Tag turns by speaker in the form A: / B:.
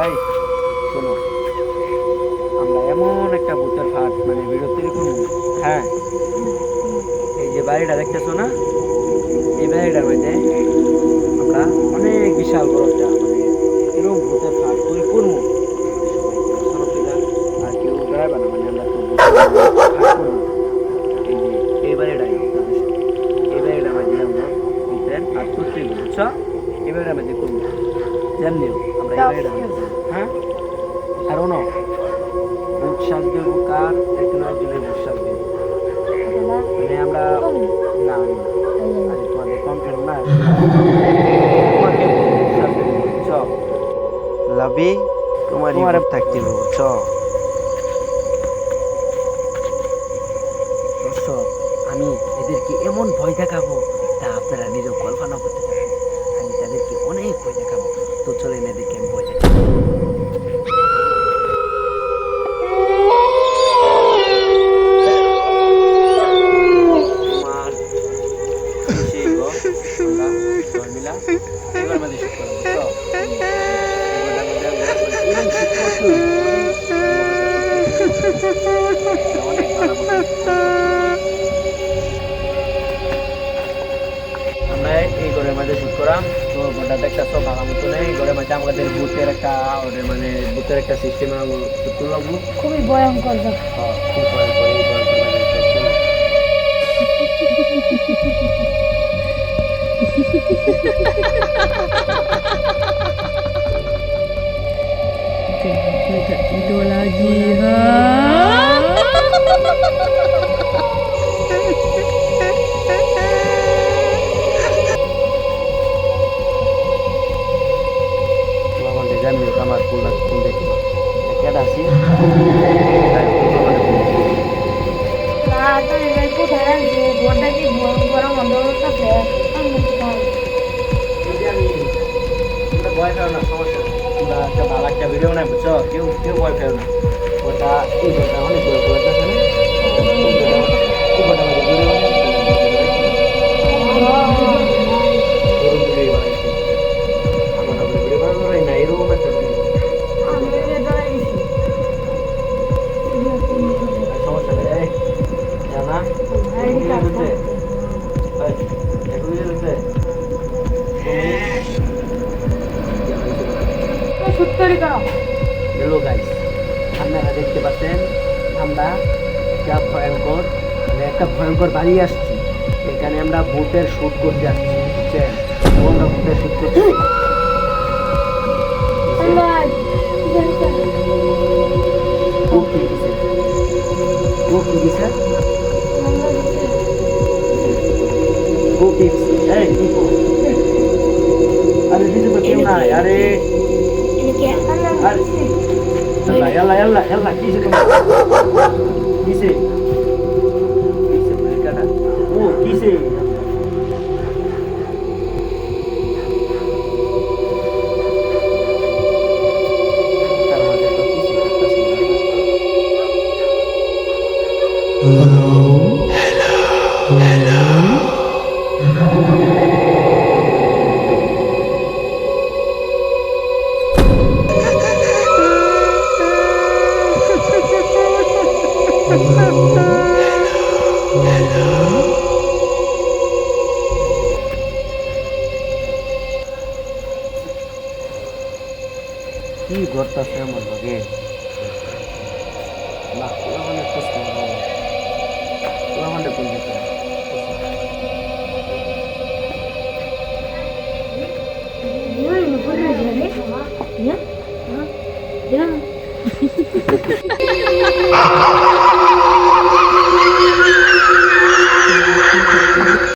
A: এই শোনো। আমরা এমন একটা ভূতের ফাট মানে ভিডিও তৈরি করব হ্যাঁ। এই যে বাড়িটা দেখতেছো না? এই বাড়িটার মধ্যে আমরা অনেক বিশাল বড় মানে এরকম ভূতের ফাট তৈরি করব আর কেউ বেড়াবে না মানে আমরা তো ফাঁদ এই যে, এই বাড়িটাই এই ফাঁদ বুঝছ? এই বাড়িটার মধ্যে করব জানিও হ্যাঁ? আর ono বুট সাজবে কার? একজন একজনের বুট সাজবে মানে আমরা না না। আরে তোমাদের কমপ্লেন না? তোমাকে বুট সাজবে বুঝছ
B: লাভি তোমার
A: তোমার-
B: থাকতে হবে বুঝছ
A: আমি এদেরকে এমন ভয় দেখাবো তা আপনারা নিজেও কল্পনা করতে আমরা এই ঘরের মধ্যে শুট করাম। তো ঘরটা একটা সব ভালো মতো নেই। ঘরের মধ্যে আমাদের বুথের একটা ওদের মানে বুথের একটা সিস্টেম তুললাম
C: খুবই ভয়ঙ্কর ব্যাপার।
A: খুব ভয় করে এই ঘরের Okey, aku letak
C: tidur lagi. Ha.
A: Bueno, no. একটা ভালো একটা ভিডিও বানাই বুঝছো কেউ কেউ ভয় পেও না ওটা এই ঘরটা অনেক
C: সত্তরি করো
A: হ্যালো গাইস আপনারা দেখতে পাচ্ছেন আমরা একটা ভয়ঙ্কর মানে একটা ভয়ঙ্কর বাড়ি আসছি। এখানে আমরা ভূতের শ্যুট করতে আসছি বুঝছেন? আমরা ভূতের শ্যুট করছি? আরে দিছে তো কেউ নাই আরে يلا يلا يلا يلا كيسي كيسي كيسي Oh. কি করতাছে আমার লগে না ওরা মানে প্রশ্ন ওরা মানে কোন দিকে
C: Yeah.